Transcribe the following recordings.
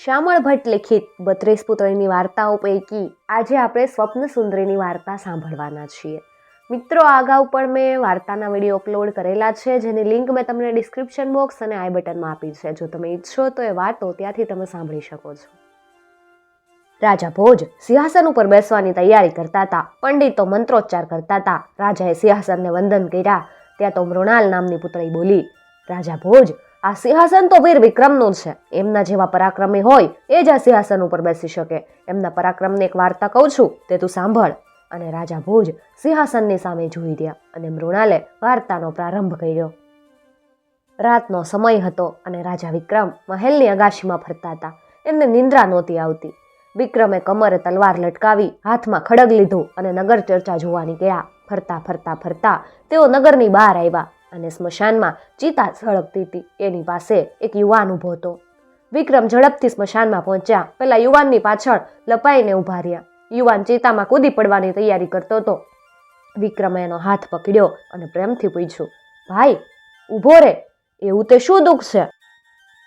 શ્યામળ ભટ્ટ લિખિત બત્રીસ પુત્રીની વાર્તાઓ પૈકી આજે આપણે સ્વપ્ન સુંદરીની વાર્તા સાંભળવાના છીએ. મિત્રો આ અગાઉ પણ મેં વાર્તાના વીડિયો અપલોડ કરેલા છે, જેની લિંક મેં તમને ડિસ્ક્રિપ્શન બોક્સ અને આઈ બટનમાં આપી છે. જો તમે ઈચ્છો તો એ વાતો ત્યાંથી તમે સાંભળી શકો છો. રાજા ભોજ સિંહાસન ઉપર બેસવાની તૈયારી કરતા હતા. પંડિતો મંત્રોચ્ચાર કરતા હતા. રાજાએ સિંહાસનને વંદન કર્યા. ત્યાં તો મૃણાલ નામની પુત્રી બોલી, રાજા ભોજ આ સિંહાસન તો વીર વિક્રમનું છે. એમના જેવા પરાક્રમી હોય એ જ આ સિંહાસન ઉપર બેસી શકે. એમના પરાક્રમની એક વાર્તા કહું છું, તે તું સાંભળ. અને રાજા ભોજ સિંહાસનની સામે જોઈ રહ્યા અને મૃણાલે વાર્તાનો પ્રારંભ કર્યો. રાતનો સમય હતો અને રાજા વિક્રમ મહેલની અગાશીમાં ફરતા હતા. એમને નિંદ્રા નહોતી આવતી. વિક્રમે કમરે તલવાર લટકાવી હાથમાં ખડગ લીધો અને નગર ચર્ચા જોવા નીકળ્યા ફરતા ફરતા ફરતા તેઓ નગરની બહાર આવ્યા. અને સ્મશાનમાં ચિતા સળગતી હતી. એની પાસે એક યુવાન ઊભો હતો. વિક્રમ ઝડપથી સ્મશાનમાં પહોંચ્યા. પેલા યુવાનની પાછળ લપાઈને ઊભા રહ્યા. યુવાન ચિતામાં કૂદી પડવાની તૈયારી કરતો હતો. વિક્રમે એનો હાથ પકડ્યો અને પ્રેમથી પૂછ્યું, ભાઈ, ઊભો રે. એવું તે શું દુઃખ છે?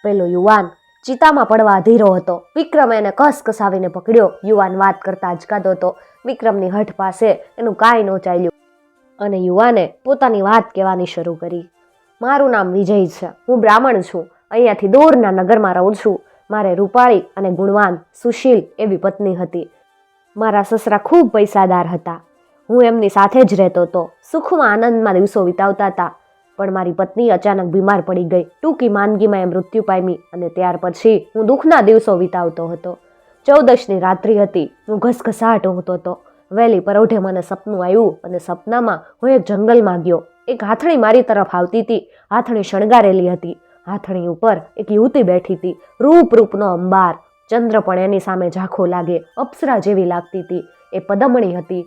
પેલો યુવાન ચિતામાં પડવા અધીરો હતો. વિક્રમે એને કસ કસાવીને પકડ્યો. યુવાન વાત કરતા અચકાતો હતો. વિક્રમની હઠ પાસે એનું કાંઈ ન ચાલ્યું. અને યુવાને પોતાની વાત કહેવાની શરૂ કરી. મારું નામ વિજય છે. હું બ્રાહ્મણ છું. અહીંયાથી દૂરના નગરમાં રહું છું. મારે રૂપાળી અને ગુણવાન સુશીલ એવી પત્ની હતી. મારા સસરા ખૂબ પૈસાદાર હતા. હું એમની સાથે જ રહેતો હતો. સુખમાં આનંદમાં દિવસો વિતાવતા હતા. પણ મારી પત્ની અચાનક બીમાર પડી ગઈ. ટૂંકી માંદગીમાં એ મૃત્યુ પામી અને ત્યાર પછી હું દુઃખના દિવસો વિતાવતો હતો. ચૌદશની રાત્રિ હતી. હું ઘસઘસાટ હોતો હતો. વહેલી પરોઢે મને સપનું આવ્યું અને સપનામાં હું એક જંગલમાં ગયો. એક હાથણી મારી તરફ આવતી હતી. હાથણી શણગારેલી હતી. હાથણી ઉપર એક યુવતી બેઠી હતી. રૂપ રૂપનો અંબાર. ચંદ્ર પણ એની સામે ઝાંખો લાગે, અપ્સરા જેવી લાગતી હતી. એ પદમણી હતી.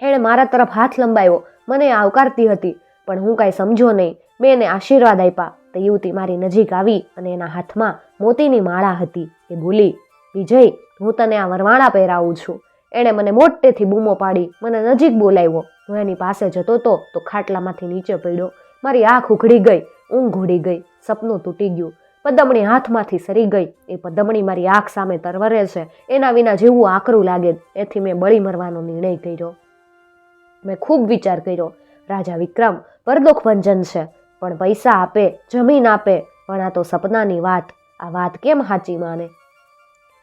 એણે મારા તરફ હાથ લંબાવ્યો મને આવકારતી હતી. પણ હું કાંઈ સમજો નહીં. મેં એને આશીર્વાદ આપ્યા. તો યુવતી મારી નજીક આવી અને એના હાથમાં મોતીની માળા હતી. એ બોલી, વિજય, હું તને આ વરવાણા પહેરાવું છું. એણે મને મોટેથી બૂમો પાડી, મને નજીક બોલાવ્યો. હું એની પાસે જતો હતો તો ખાટલામાંથી નીચે પડ્યો. મારી આંખ ઉઘડી ગઈ, ઊંઘ ઉડી ગઈ, સપનું તૂટી ગયું. પદમણી હાથમાંથી સરી ગઈ. એ પદમણી મારી આંખ સામે તરવરે છે. એના વિના જેવું આકરું લાગે. એથી મેં બળી મરવાનો નિર્ણય કર્યો. મેં ખૂબ વિચાર કર્યો. રાજા વિક્રમ, પરદોખ ભંજન છે. પણ પૈસા આપે, જમીન આપે. પણ આ તો સપનાની વાત. આ વાત કેમ સાચી માને?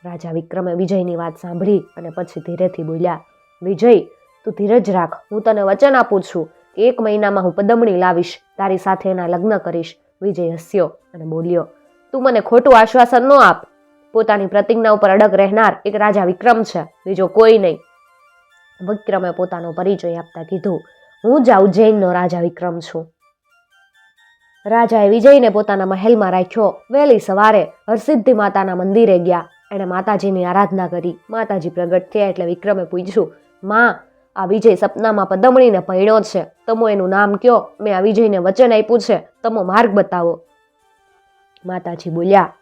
રાજા વિક્રમે વિજયની વાત સાંભળી અને પછી ધીરેથી બોલ્યા, વિજય, તું ધીરજ રાખ. હું તને વચન આપું છું એક મહિનામાં હું પદમણી લાવીશ. તારી સાથે એના લગ્ન કરીશ. વિજય હસ્યો અને બોલ્યો, તું મને ખોટું આશ્વાસન ન આપ. પોતાની પ્રતિજ્ઞા ઉપર અડગ રહેનાર એક રાજા વિક્રમ છે, બીજો કોઈ નહીં. વિક્રમે પોતાનો પરિચય આપતા કીધું, હું જ ઉજ્જૈનનો રાજા વિક્રમ છું. રાજાએ વિજયને પોતાના મહેલમાં રાખ્યો. વહેલી સવારે હરસિદ્ધિ માતાના મંદિરે ગયા. એણે માતાજીની આરાધના કરી. માતાજી પ્રગટ થયા એટલે વિક્રમે પૂછ્યું, માં, આ વિજય સપનામાં પદમણીને ભણ્યો છે. તમો એનું નામ કયો? મેં આ વિજયને વચન આપ્યું છે. તમો માર્ગ બતાવો. માતાજી બોલ્યા,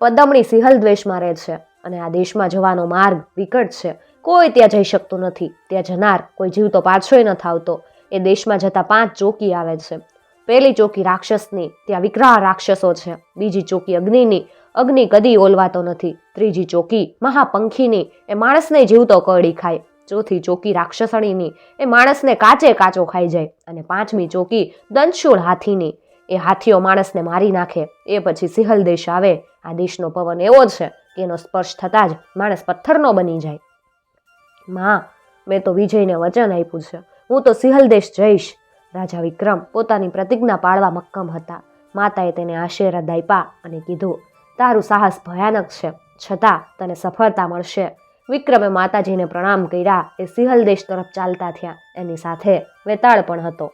પદમણી સિંહલ દ્વેષમાં રહે છે અને આ દેશમાં જવાનો માર્ગ વિકટ છે. કોઈ ત્યાં જઈ શકતું નથી. ત્યાં જનાર કોઈ જીવતો પાછોય ન આવતો એ દેશમાં જતા પાંચ ચોકી આવે છે. પહેલી ચોકી રાક્ષસની, ત્યાં વિકરાળ રાક્ષસો છે. બીજી ચોકી અગ્નિની અગ્નિ કદી ઓલવાતો નથી. ત્રીજી ચોકી મહાપંખીની, એ માણસને જીવતો કરડી ખાય. ચોથી ચોકી રાક્ષસણીની, એ માણસને કાચે કાચો ખાઈ જાય. અને પાંચમી ચોકી દંશૂળ હાથીની, એ હાથીઓ માણસને મારી નાખે. એ પછી સિંહલ દેશ આવે. આ દેશનો પવન એવો છે કે એનો સ્પર્શ થતાં જ માણસ પથ્થરનો બની જાય. માં, મેં તો વિજયને વચન આપ્યું છે. હું તો સિંહલ દેશ જઈશ. રાજા વિક્રમ પોતાની પ્રતિજ્ઞા પાળવા મક્કમ હતા. માતાએ તેને આશીર્વાદ આપ્યા અને કીધું તારું સાહસ ભયાનક છે. છતાં તને સફળતા મળશે. વિક્રમે માતાજીને પ્રણામ કર્યા. એ સિંહલ દેશ તરફ ચાલતા થયા. એની સાથે વેતાળ પણ હતો.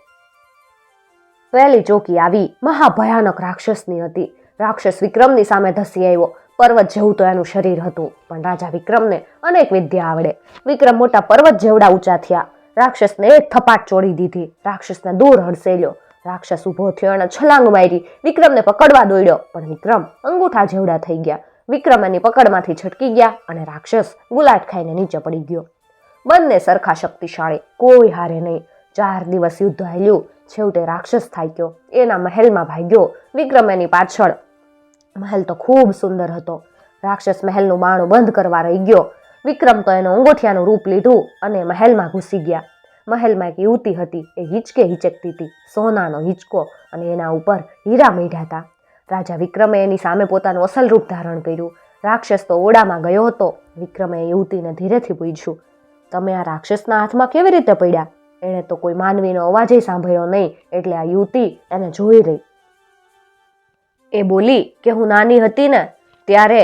પહેલી ચોકી આવી. મહાભયાનક રાક્ષસની હતી. રાક્ષસ વિક્રમની સામે ધસી આવ્યો. પર્વત જેવું તો એનું શરીર હતું. પણ રાજા વિક્રમને અનેક વિદ્યા આવડે. વિક્રમ મોટા પર્વત જેવડા ઊંચા થયા. રાક્ષસને એક થપાટ ચોડી દીધી. રાક્ષસને દૂર હડસેલ્યો. રાક્ષસ ઊભો થયો અને છલાંગ મારી. વિક્રમને પકડવા દોડ્યો. પણ વિક્રમ અંગૂઠા જેવડા થઈ ગયા. વિક્રમ એની પકડમાંથી છટકી ગયા અને રાક્ષસ ગુલાટ ખાઈને નીચે પડી ગયો. બંને સરખા શક્તિશાળી. કોઈ હારે નહીં. ચાર દિવસ યુદ્ધ હાલ્યું. છેવટે રાક્ષસ થાક્યો એના મહેલમાં ભાગ્યો. વિક્રમ એની પાછળ. મહેલ તો ખૂબ સુંદર હતો. રાક્ષસ મહેલનું બાણું બંધ કરવા રહી ગયો. વિક્રમ તો એનો અંગોઠિયાનું રૂપ લીધું અને મહેલમાં ઘૂસી ગયા. મહેલમાં એક યુવતી હતી, એ હિચકે હિચકતી હતી, સોનાનો હિંચકો અને એના ઉપર હીરા મેઢ્યા હતા. રાજા વિક્રમે એની સામે પોતાનું અસલ રૂપ ધારણ કર્યું. રાક્ષસ તો ઓડામાં ગયો હતો. વિક્રમે યુવતીને ધીરેથી પૂછ્યું, તમે આ રાક્ષસના હાથમાં કેવી રીતે પડ્યા? એણે તો કોઈ માનવીનો અવાજ સાંભળ્યો નહીં, એટલે આ યુવતી એને જોઈ રહી. એ બોલી કે હું નાની હતી ને, ત્યારે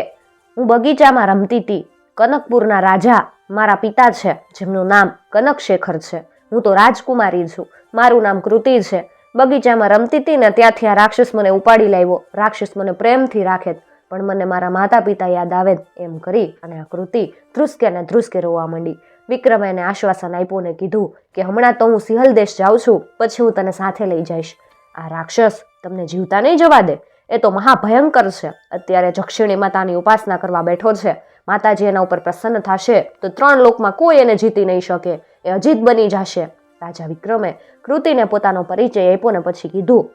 હું બગીચામાં રમતી હતી કનકપુરના રાજા મારા પિતા છે, જેમનું નામ કનકશેખર છે. હું તો રાજકુમારી છું. મારું નામ કૃતિ છે. બગીચામાં રમતી હતી ને ત્યાંથી આ રાક્ષસ મને ઉપાડી લાવ્યો. રાક્ષસ મને પ્રેમથી રાખે પણ મને મારા માતા પિતા યાદ આવે એમ કરી અને આ કૃતિ ધ્રુસકે ને ધ્રુસકે રોવા માંડી. વિક્રમે એને આશ્વાસન આપ્યું ને કીધું કે હમણાં તો હું સિહલ દેશ જાઉં છું, પછી હું તને સાથે લઈ જઈશ. આ રાક્ષસ તમને જીવતા નહીં જવા દે. એ તો મહાભયંકર છે. અત્યારે જક્ષિણી માતાની ઉપાસના કરવા બેઠો છે. માતાજી એના ઉપર પ્રસન્ન થશે, તો ત્રણ લોકમાં કોઈ એને જીતી નહીં શકે, એ અજીત બની જશે. રાજા વિક્રમે કૃતિને પોતાનો પરિચય આપ્યો ને પછી કીધું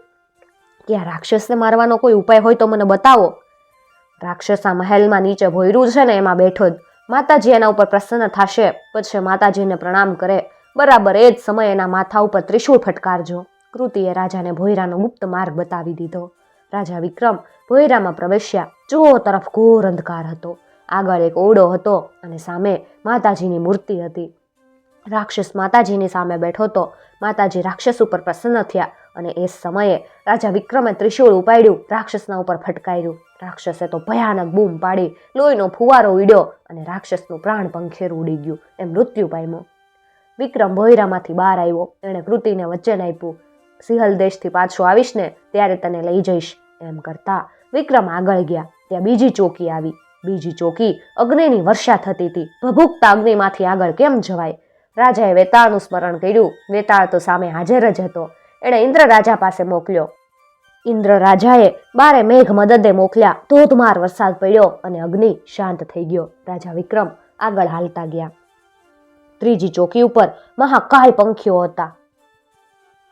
કે આ રાક્ષસને મારવાનો કોઈ ઉપાય હોય તો મને બતાવો. રાક્ષસ આ મહેલમાં નીચે ભોયરું છે ને, એમાં બેઠો જ. માતાજી એના ઉપર પ્રસન્ન થશે, પછી માતાજીને પ્રણામ કરે. બરાબર એ જ સમયે એના માથા ઉપર ત્રિશૂળ ફટકારજો. કૃતિએ રાજાને ભોયરાનો ગુપ્ત માર્ગ બતાવી દીધો. રાજા વિક્રમ ભોયરામાં પ્રવેશ્યા. ચો તરફ ઘોર અંધકાર હતો. આગળ એક ઓરડો હતો અને સામે માતાજીની મૂર્તિ હતી. રાક્ષસ માતાજીની સામે બેઠો હતો. માતાજી રાક્ષસ ઉપર પ્રસન્ન થયા અને એ સમયે રાજા વિક્રમે ત્રિશૂળ ઉપાડ્યું, રાક્ષસના ઉપર ફટકાર્યું. રાક્ષસે તો ભયાનક બૂમ પાડી, લોહીનો ફુવારો ઉડ્યો અને રાક્ષસનું પ્રાણ પંખેરું ઉડી ગયું. એ મૃત્યુ પામ્યો. વિક્રમ ભોયરામાંથી બહાર આવ્યો. એણે કૃતિને વચ્ચે આપ્યું, સિંહલ દેશથી પાછો આવીશ ને ત્યારે તને લઈ જઈશ. એમ કરતા વિક્રમ આગળ ગયા. ત્યાં બીજી ચોકી આવી. બીજી ચોકી અગ્નિની વર્ષા થતી હતી. ભભૂકતા અગ્નિમાંથી આગળ કેમ જવાય? રાજાએ વેતાળનું સ્મરણ કર્યું. વેતાળ તો સામે હાજર જ હતો. એણે ઇન્દ્ર રાજા પાસે મોકલ્યો. ઇન્દ્ર રાજાએ બારે મેઘ મદદે મોકલ્યા. ધોધમાર વરસાદ પડ્યો અને અગ્નિ શાંત થઈ ગયો. રાજા વિક્રમ આગળ હાલતા ગયા. ત્રીજી ચોકી ઉપર મહાકાય પંખીઓ હતા.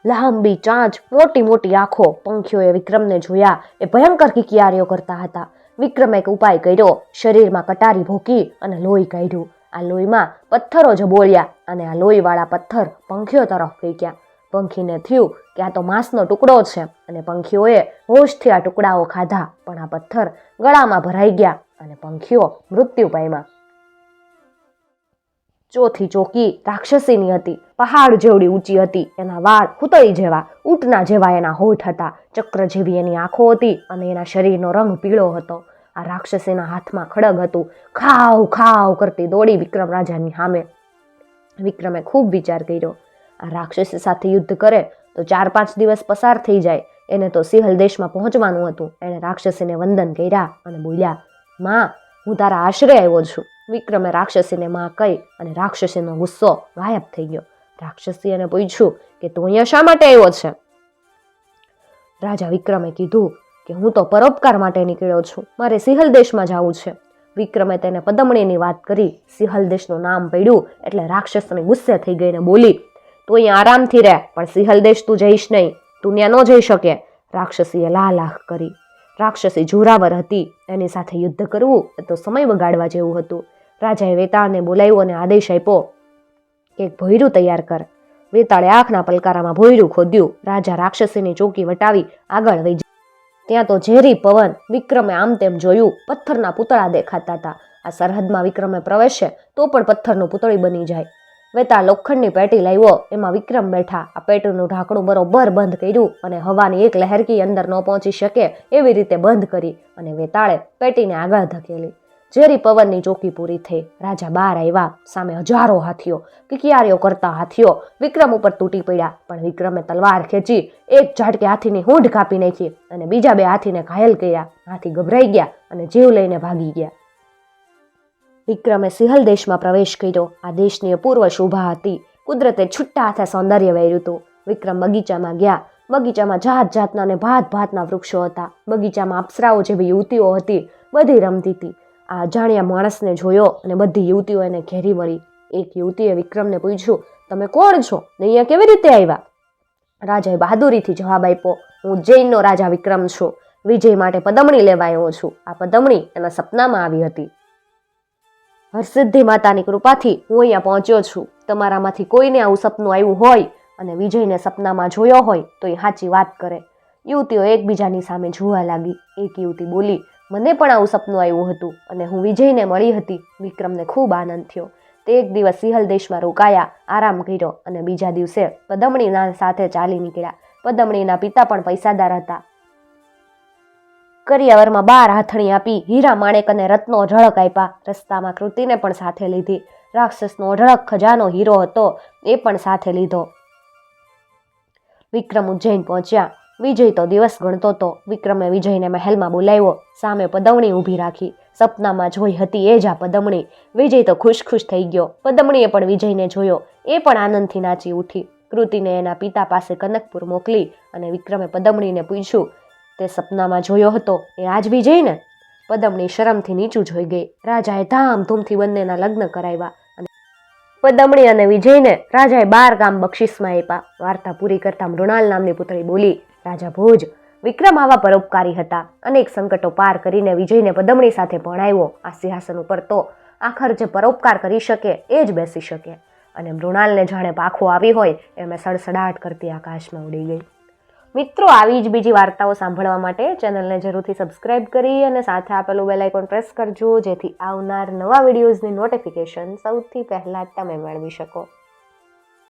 લાંબી ચાંચ, મોટી મોટી આંખો પંખીઓએ વિક્રમને જોયા. એ ભયંકર કિકિયારીઓ કરતા હતા. વિક્રમે એક ઉપાય કર્યો. શરીરમાં કટારી ભોકી અને લોહી કાઢ્યું. આ લોહીમાં પથ્થરો જ બોળ્યા અને આ લોહીવાળા પથ્થર પંખીઓ તરફ ફેંક્યા. પંખીને થયું કે આ તો માંસનો ટુકડો છે અને પંખીઓએ હોશથી આ ટુકડાઓ ખાધા. પણ આ પથ્થર ગળામાં ભરાઈ ગયા અને પંખીઓ મૃત્યુ પામ્યા. ચોથી ચોકી રાક્ષસીની હતી, પહાડ જેવડી ઊંચી હતી, એના વાળ ખૂતળી જેવા, ઊંટના જેવા એના હોઠ હતા, ચક્ર જેવી એની આંખો હતી અને એના શરીરનો રંગ પીળો હતો. આ રાક્ષસીના હાથમાં ખડગ હતું, ખાવ ખાવ કરતી દોડી વિક્રમ રાજાની સામે. વિક્રમે ખૂબ વિચાર કર્યો, આ રાક્ષસી સાથે યુદ્ધ કરે તો ચાર પાંચ દિવસ પસાર થઈ જાય, એને તો સિંહલ દેશમાં પહોંચવાનું હતું. એણે રાક્ષસીને વંદન કર્યા અને બોલ્યા, માં, હું તારા આશરે આવ્યો છું. વિક્રમે રાક્ષસીને માં કહી અને રાક્ષસીનો ગુસ્સો ગાયબ થઈ ગયો. રાક્ષસી એને પૂછ્યું કે તું અહીંયા શા માટે આવ્યો છે? રાજા વિક્રમે કીધું કે હું તો પરોપકાર માટે નીકળ્યો છું. મારે સિંહલ દેશમાં જવું છે. વિક્રમે તેને પદમણીની વાત કરી. સિંહલ દેશનું નામ પડ્યું એટલે રાક્ષસને ગુસ્સે થઈ ગઈને બોલી, તું અહીંયા આરામથી રહે, પણ સિંહલ દેશ તું જઈશ નહીં. તું ત્યાં ન જઈ શકે. રાક્ષસીએ લાહ કરી. રાક્ષસી જોરાવર હતી. એની સાથે યુદ્ધ કરવું એ તો સમય બગાડવા જેવું હતું. રાજાએ વેતાળને બોલાવ્યો અને આદેશ આપ્યો એક ભોયરું તૈયાર કર. વેતાળે આંખના પલકારામાં ભોયરું ખોદ્યું. રાજા રાક્ષસીની ચોકી વટાવી આગળ વહી ત્યાં તો ઝેરી પવન વિક્રમે આમ તેમ જોયું. પથ્થરના પૂતળા દેખાતા હતા. આ સરહદમાં વિક્રમે પ્રવેશે તો પણ પથ્થરનું પૂતળી બની જાય. વેતા લોખંડની પેટી લાવ્યો. એમાં વિક્રમ બેઠા. આ પેટીનું ઢાંકણું બરોબર બંધ કર્યું અને હવાની એક લહેરકી અંદર ન પહોંચી શકે એવી રીતે બંધ કરી અને વેતાળે પેટીને આગળ ધકેલી. ઝેરી પવનની ચોકી પૂરી થઈ. રાજા બહાર આવ્યા. સામે હજારો હાથીઓ, કિકિયારીઓ કરતા હાથીઓ વિક્રમ ઉપર તૂટી પડ્યા. પણ વિક્રમે તલવાર ખેંચી, એક ઝાટકે હાથીની હૂંઢ કાપી નાખી અને બીજા બે હાથીને ઘાયલ કર્યા. હાથી ગભરાઈ ગયા અને જીવ લઈને ભાગી ગયા. વિક્રમે સિંહલ દેશમાં પ્રવેશ કર્યો. આ દેશની અપૂર્વ શોભા હતી. કુદરતે છુટ્ટા હાથે સૌંદર્ય વહેર્યું હતું. વિક્રમ બગીચામાં ગયા. બગીચામાં જાત જાતના અને ભાત ભાતના વૃક્ષો હતા. બગીચામાં અપ્સરાઓ જેવી યુવતીઓ હતી. બધી રમતી હતી. આ અજાણ્યા માણસને જોયો અને બધી યુવતીઓ એને ઘેરી વળી એક યુવતીએ વિક્રમને પૂછ્યું, તમે કોણ છો? ને અહીંયા કેવી રીતે આવ્યા? રાજાએ બહાદુરીથી જવાબ આપ્યો, હું જૈનનો રાજા વિક્રમ છું. વિજય માટે પદમણી લેવા આવ્યો છું. આ પદમણી એના સપનામાં આવી હતી. હરસિદ્ધિ માતાની કૃપાથી હું અહીંયા પહોંચ્યો છું. તમારામાંથી કોઈને આવું સપનું આવ્યું હોય અને વિજયને સપનામાં જોયો હોય તો એ સાચી વાત કરે. યુવતીઓ એકબીજાની સામે જોવા લાગી. એક યુવતી બોલી મને પણ આવું સપનું આવ્યું હતું અને હું વિજયને મળી હતી. વિક્રમને ખૂબ આનંદ થયો. તે એક દિવસ સિંહલ દેશમાં રોકાયા, આરામ કર્યો અને બીજા દિવસે પદમણીના સાથે ચાલી નીકળ્યા. પદમણીના પિતા પણ પૈસાદાર હતા. કરિયાવરમાં બાર હાથણી આપી હીરા માણેક અને રત્નો અઢળક આપ્યા. રસ્તામાં કૃતિને પણ સાથે લીધી. રાક્ષસનો અઢળક ખજાનો હીરો હતો, એ પણ સાથે લીધો. વિક્રમ ઉજ્જૈન પહોંચ્યા. વિજય તો દિવસ ગણતો હતો વિક્રમે વિજયને મહેલમાં બોલાવ્યો, સામે પદમણી ઊભી રાખી. સપનામાં જોઈ હતી એ જ આ પદમણી. વિજય તો ખુશ ખુશ થઈ ગયો. પદમણીએ પણ વિજયને જોયો. એ પણ આનંદથી નાચી ઉઠી. કૃતિને એના પિતા પાસે કનકપુર મોકલી અને વિક્રમે પદમણીને પૂછ્યું, તે સપનામાં જોયો હતો? એ આજ વિજયને? પદમણી શરમથી નીચું જોઈ ગઈ. રાજાએ ધામધૂમથી બંનેના લગ્ન કરાવ્યા પદમણી અને વિજયને રાજાએ બાર ગામ બક્ષિસમાં આપ્યા. વાર્તા પૂરી કરતા મૃણાલ નામની પુતળી બોલી રાજા ભોજ વિક્રમ આવા પરોપકારી હતા. અનેક સંકટો પાર કરીને વિજયને પદમણી સાથે ભણાવ્યો. આ સિંહાસન ઉપર તો આખર જે પરોપકાર કરી શકે એ જ બેસી શકે. અને મૃણાલને જાણે પાખો આવી હોય એમ સડસડાટ કરતી આકાશમાં ઉડી ગઈ. મિત્રો, આવી જ બીજી વાર્તાઓ સાંભળવા માટે ચેનલને જરૂરથી સબસ્ક્રાઇબ કરી અને સાથે આપેલું બેલ આઇકોન પ્રેસ કરજો, જેથી આવનાર નવા વિડીયોઝની નોટિફિકેશન સૌથી પહેલાં તમે મેળવી શકો.